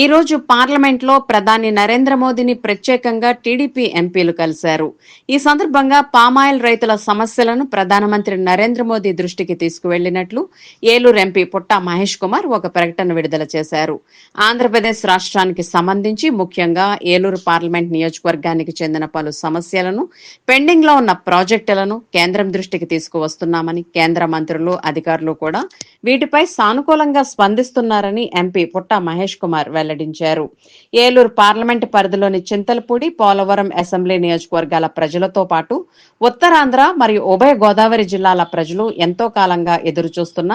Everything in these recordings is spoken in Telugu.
ఈ రోజు పార్లమెంట్లో ప్రధాని నరేంద్ర మోదీని ప్రత్యేకంగా టీడీపీ ఎంపీలు కలిశారు. ఈ సందర్భంగా పామాయిల్ రైతుల సమస్యలను ప్రధానమంత్రి నరేంద్ర మోదీ దృష్టికి తీసుకువెళ్ళినట్లు ఏలూరు ఎంపీ పుట్టా మహేష్ కుమార్ ఒక ప్రకటన విడుదల చేశారు. ఆంధ్రప్రదేశ్ రాష్ట్రానికి సంబంధించి ముఖ్యంగా ఏలూరు పార్లమెంట్ నియోజకవర్గానికి చెందిన పలు సమస్యలను పెండింగ్లో ఉన్న ప్రాజెక్టులను కేంద్రం దృష్టికి తీసుకువస్తున్నామని కేంద్ర మంత్రులు అధికారులు కూడా వీటిపై సానుకూలంగా స్పందిస్తున్నారని ఎంపీ పుట్టా మహేష్ కుమార్ వెల్లడించారు. ఏలూరు పార్లమెంటు పరిధిలోని చింతలపూడి పోలవరం అసెంబ్లీ నియోజకవర్గాల ప్రజలతో పాటు ఉత్తరాంధ్ర మరియు ఉభయ గోదావరి జిల్లాల ప్రజలు ఎంతో కాలంగా ఎదురు చూస్తున్న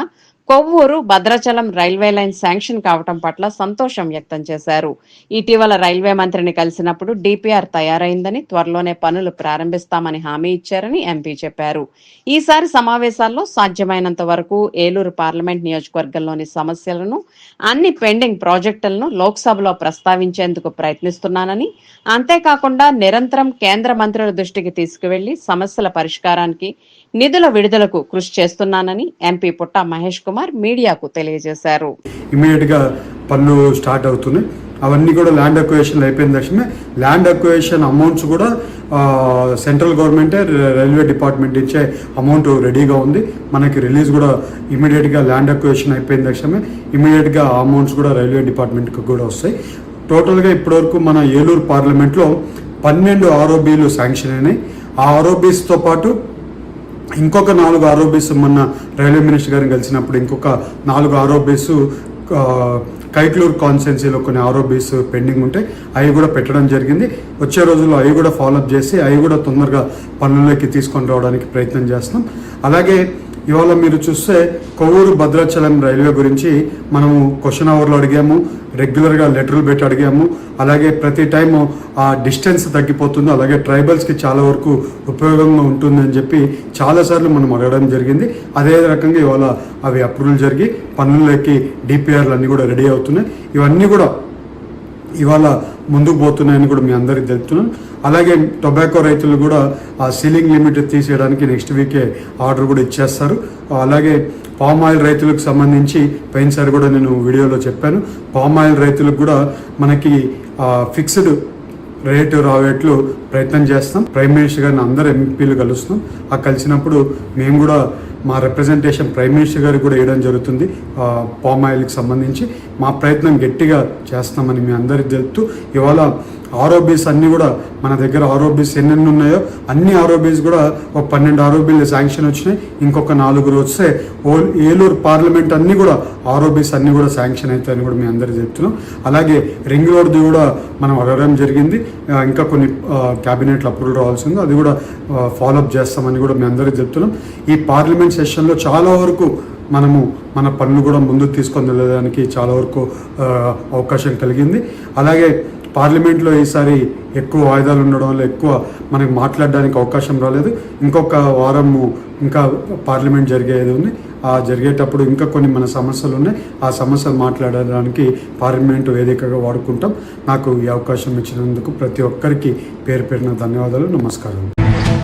Kovvuru Bhadrachalam railway line sanction కావటం పట్ల సంతోషం వ్యక్తం చేశారు. ఇటీవల రైల్వే మంత్రిని కలిసినప్పుడు డిపిఆర్ తయారైందని త్వరలోనే పనులు ప్రారంభిస్తామని హామీ ఇచ్చారని ఎంపీ చెప్పారు. ఈసారి సమావేశాల్లో సాధ్యమైనంత వరకు ఏలూరు పార్లమెంట్ నియోజకవర్గంలోని సమస్యలను అన్ని పెండింగ్ ప్రాజెక్టులను లోక్సభలో ప్రస్తావించేందుకు ప్రయత్నిస్తున్నానని అంతేకాకుండా నిరంతరం కేంద్ర మంత్రుల దృష్టికి తీసుకువెళ్ళి సమస్యల పరిష్కారానికి నిధుల విడుదలకు కృషి చేస్తున్నానని ఎంపీ పుట్ట మహేష్ కుమార్ మీడియాకు తెలియజేశారు. ఇమీడియట్గా పనులు స్టార్ట్ అవుతున్నాయి. అవన్నీ కూడా ల్యాండ్ అక్వేషన్ అయిపోయిన తక్షణమే ల్యాండ్ అక్వేషన్ అమౌంట్స్ కూడా సెంట్రల్ గవర్నమెంటే రైల్వే డిపార్ట్మెంట్ ఇచ్చే అమౌంట్ రెడీగా ఉంది. మనకి రిలీజ్ కూడా ఇమీడియట్గా ల్యాండ్ అక్వేషన్ అయిపోయిన తక్షణమే ఇమీడియట్గా అమౌంట్స్ కూడా రైల్వే డిపార్ట్మెంట్కి కూడా వస్తాయి. టోటల్గా ఇప్పటివరకు మన ఏలూరు పార్లమెంట్లో పన్నెండు ఆర్ఓబీలు శాంక్షన్ అయినాయి. ఆ ఆర్ఓబీస్తో పాటు ఇంకొక నాలుగు ఆరోబీస్ మొన్న రైల్వే మినిస్టర్ గారిని కలిసినప్పుడు ఇంకొక నాలుగు ఆరోబీస్ కైట్లూరు కాన్స్టెన్సీలో కొన్ని ఆరోబీస్ పెండింగ్ ఉంటే అవి కూడా పెట్టడం జరిగింది. వచ్చే రోజుల్లో అవి కూడా ఫాలోఅప్ చేసి అవి కూడా తొందరగా పనుల్లోకి తీసుకొని రావడానికి ప్రయత్నం చేస్తున్నాం. అలాగే ఇవాళ మీరు చూస్తే కొవ్వూరు భద్రాచలం రైల్వే గురించి మనము క్వశ్చన్ అవర్లో అడిగాము రెగ్యులర్గా లెటర్లు పెట్టి అడిగాము. అలాగే ప్రతి టైం ఆ డిస్టెన్స్ తగ్గిపోతుంది అలాగే ట్రైబల్స్కి చాలా వరకు ఉపయోగంగా ఉంటుంది అని చెప్పి చాలాసార్లు మనం అడగడం జరిగింది. అదే రకంగా ఇవాళ అవి అప్రూవల్ జరిగి పనుల్లోకి డిపిఆర్లు అన్నీ కూడా రెడీ అవుతున్నాయి. ఇవన్నీ కూడా ఇవాళ ముందుకు పోతున్నాయని కూడా మీ అందరికి తెలుపుతున్నాను అలాగే టొబాకో రైతులు కూడా ఆ సీలింగ్ లిమిట్ తీసేయడానికి నెక్స్ట్ వీకే ఆర్డర్ కూడా ఇచ్చేస్తారు. అలాగే పామ్ ఆయిల్ రైతులకు సంబంధించి పోయినసారి కూడా నేను వీడియోలో చెప్పాను. పామ్ ఆయిల్ రైతులకు కూడా మనకి ఫిక్స్డ్ రిలేటివ్ రావేట్లు ప్రయత్నం చేస్తాం. ప్రైమ్ మినిస్టర్ గారిని అందరు ఎంపీలు కలుస్తాం. ఆ కలిసినప్పుడు మేము కూడా మా రిప్రజెంటేషన్ ప్రైమ్ మినిస్టర్ గారికి కూడా వేయడం జరుగుతుంది. పామాయిల్కి పామ్ ఆయిల్కి సంబంధించి మా ప్రయత్నం గట్టిగా చేస్తామని మీ అందరికి తెలుపుతూ ఇవాళ ఆరోబీస్ అన్నీ కూడా మన దగ్గర ఆరోబీస్ ఎన్నెన్ని ఉన్నాయో అన్ని ఆరోబీస్ కూడా ఒక పన్నెండు ఆరోబీలు శాంక్షన్ వచ్చినాయి. ఇంకొక నాలుగు వస్తే ఓ ఏలూరు పార్లమెంట్ అన్నీ కూడా ఆరోబీస్ అన్నీ కూడా శాంక్షన్ అవుతాయని కూడా మీ అందరూ చెప్తున్నాం. అలాగే రింగ్ రోడ్ది కూడా మనం అడగడం జరిగింది. ఇంకా కొన్ని క్యాబినెట్లు అప్రూవల్ రావాల్సింది అది కూడా ఫాలోఅప్ చేస్తామని కూడా మీ అందరికీ చెప్తున్నాం. ఈ పార్లమెంట్ సెషన్లో చాలా వరకు మనము మన పనులు కూడా ముందుకు తీసుకొని వెళ్ళడానికి చాలా వరకు అవకాశం కలిగింది. అలాగే పార్లమెంట్లో ఈసారి ఎక్కువ వాయిదాలు ఉండడం వల్ల ఎక్కువ మనకి మాట్లాడడానికి అవకాశం రాలేదు. ఇంకొక వారము ఇంకా పార్లమెంట్ జరిగేది ఉంది. ఆ జరిగేటప్పుడు ఇంకా కొన్ని మన సమస్యలు ఉన్నాయి. ఆ సమస్యలు మాట్లాడడానికి పార్లమెంటు వేదికగా వాడుకుంటాం. నాకు ఈ అవకాశం ఇచ్చినందుకు ప్రతి ఒక్కరికి పేరు పేరున ధన్యవాదాలు. నమస్కారం.